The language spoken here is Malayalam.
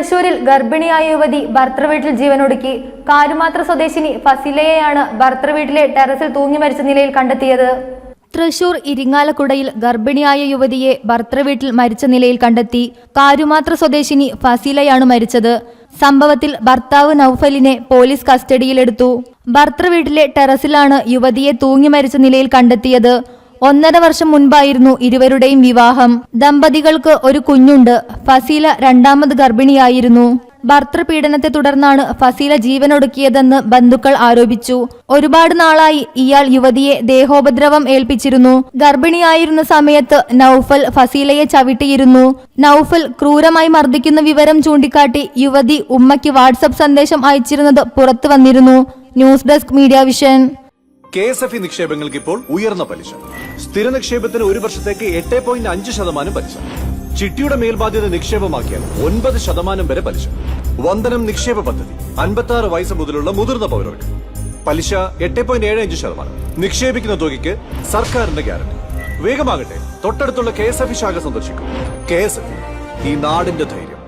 തൃശൂരിൽ ഗർഭിണിയായ യുവതി ഭർത്തൃവീട്ടിൽ ജീവനൊടുക്കി. കാരുമാത്ര സ്വദേശിനി ഫസിലയെയാണ് ഭർത്തൃവീട്ടിലെ ടെറസിൽ തൂങ്ങി മരിച്ച നിലയിൽ കണ്ടെത്തിയത്. തൃശൂർ ഇരിങ്ങാലക്കുടയിൽ ഗർഭിണിയായ യുവതിയെ ഭർത്തൃവീട്ടിൽ മരിച്ച നിലയിൽ കണ്ടെത്തി. കാരുമാത്ര സ്വദേശിനി ഫസീലയാണ് മരിച്ചത്. സംഭവത്തിൽ ഭർത്താവ് നൌഫലിനെ പോലീസ് കസ്റ്റഡിയിലെടുത്തു. ഭർത്തൃവീട്ടിലെ ടെറസിലാണ് യുവതിയെ തൂങ്ങി മരിച്ച നിലയിൽ കണ്ടെത്തിയത്. ഒന്നര വർഷം മുൻപായിരുന്നു ഇരുവരുടെയും വിവാഹം. ദമ്പതികൾക്ക് ഒരു കുഞ്ഞുണ്ട്. ഫസീല രണ്ടാമത് ഗർഭിണിയായിരുന്നു. ഭർത്തൃപീഡനത്തെ തുടർന്നാണ് ഫസീല ജീവനൊടുക്കിയതെന്ന് ബന്ധുക്കൾ ആരോപിച്ചു. ഒരുപാട് നാളായി ഇയാൾ യുവതിയെ ദേഹോപദ്രവം ഏൽപ്പിച്ചിരുന്നു. ഗർഭിണിയായിരുന്ന സമയത്ത് നൌഫൽ ഫസീലയെ ചവിട്ടിയിരുന്നു. നൌഫൽ ക്രൂരമായി മർദ്ദിക്കുന്ന വിവരം ചൂണ്ടിക്കാട്ടി യുവതി ഉമ്മയ്ക്ക് വാട്സപ്പ് സന്ദേശം അയച്ചിരുന്നത് പുറത്തു വന്നിരുന്നു. News desk media vision. K S F E നിക്ഷേപങ്ങൾക്ക് ഇപ്പോൾ ഉയർന്ന പലിശ. സ്ഥിര നിക്ഷേപത്തിന് ഒരു വർഷത്തേക്ക് എട്ട് പോയിന്റ് അഞ്ച് ശതമാനം പലിശ. ചിട്ടിയുടെ മേൽബാധ്യത നിക്ഷേപമാക്കിയാൽ ഒൻപത് ശതമാനം വരെ പലിശ. വന്ദനം നിക്ഷേപ പദ്ധതി അൻപത്തി ആറ് വയസ്സ് മുതലുള്ള മുതിർന്ന പൗരർക്ക്. പലിശ എട്ട് പോയിന്റ് ഏഴ് അഞ്ച് ശതമാനം. നിക്ഷേപിക്കുന്ന തുകയ്ക്ക് സർക്കാരിന്റെ ഗ്യാരണ്ടി. വേഗമാകട്ടെ തൊട്ടടുത്തുള്ള കെ എസ് എഫ് ശാഖ സന്ദർശിക്കും. കെ എസ് എഫ് ഈ നാടിന്റെ ധൈര്യം.